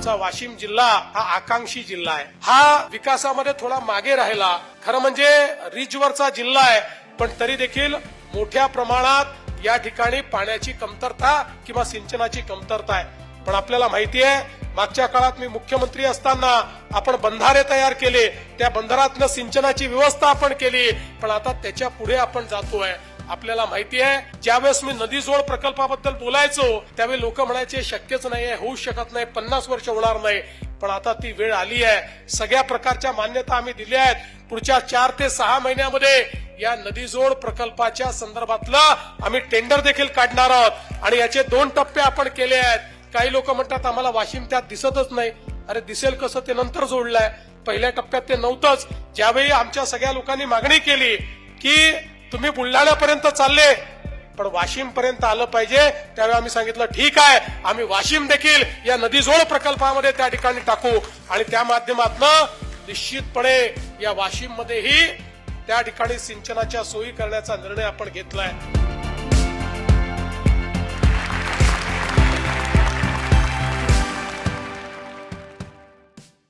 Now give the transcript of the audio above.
आमचा वाशिम जिल्हा हा आकांक्षी जिल्हा आहे. हा विकासामध्ये थोडा मागे राहिला. खरं म्हणजे रिजवरचा जिल्हा आहे पण तरी देखील मोठ्या प्रमाणात या ठिकाणी पाण्याची कमतरता किंवा सिंचनाची कमतरता आहे. पण आपल्याला माहिती आहे मागच्या काळात मी मुख्यमंत्री असताना आपण बंधारे तयार केले त्या बंधारातनं सिंचनाची व्यवस्था आपण केली पण आता त्याच्या पुढे आपण जातोय. आपल्याला माहिती आहे ज्यावेळेस मी नदी जोड प्रकल्पाबद्दल बोलायचो त्यावेळी लोक म्हणायचे शक्यच नाही आहे होऊ शकत नाही पन्नास वर्ष होणार नाही. पण आता ती वेळ आली आहे. सगळ्या प्रकारच्या मान्यता आम्ही दिल्या आहेत. पुढच्या चार ते सहा महिन्यामध्ये या नदी जोड प्रकल्पाच्या संदर्भातलं आम्ही टेंडर देखील काढणार आहोत. आणि याचे दोन टप्पे आपण केले आहेत. काही लोक म्हणतात आम्हाला वाशिम त्यात दिसतच नाही. अरे दिसेल कसं ते नंतर जोडलंय. पहिल्या टप्प्यात ते नव्हतंच. ज्यावेळी आमच्या सगळ्या लोकांनी मागणी केली की तुम्ही बुलढाण्यापर्यंत चालले पण वाशिम पर्यंत आलं पाहिजे. त्यावेळी आम्ही सांगितलं ठीक आहे आम्ही वाशिम देखील या नदीजोड प्रकल्पामध्ये त्या ठिकाणी टाकू. आणि त्या माध्यमातून निश्चितपणे या वाशिम मध्येही त्या ठिकाणी सिंचनाच्या सोयी करण्याचा निर्णय आपण घेतलाय.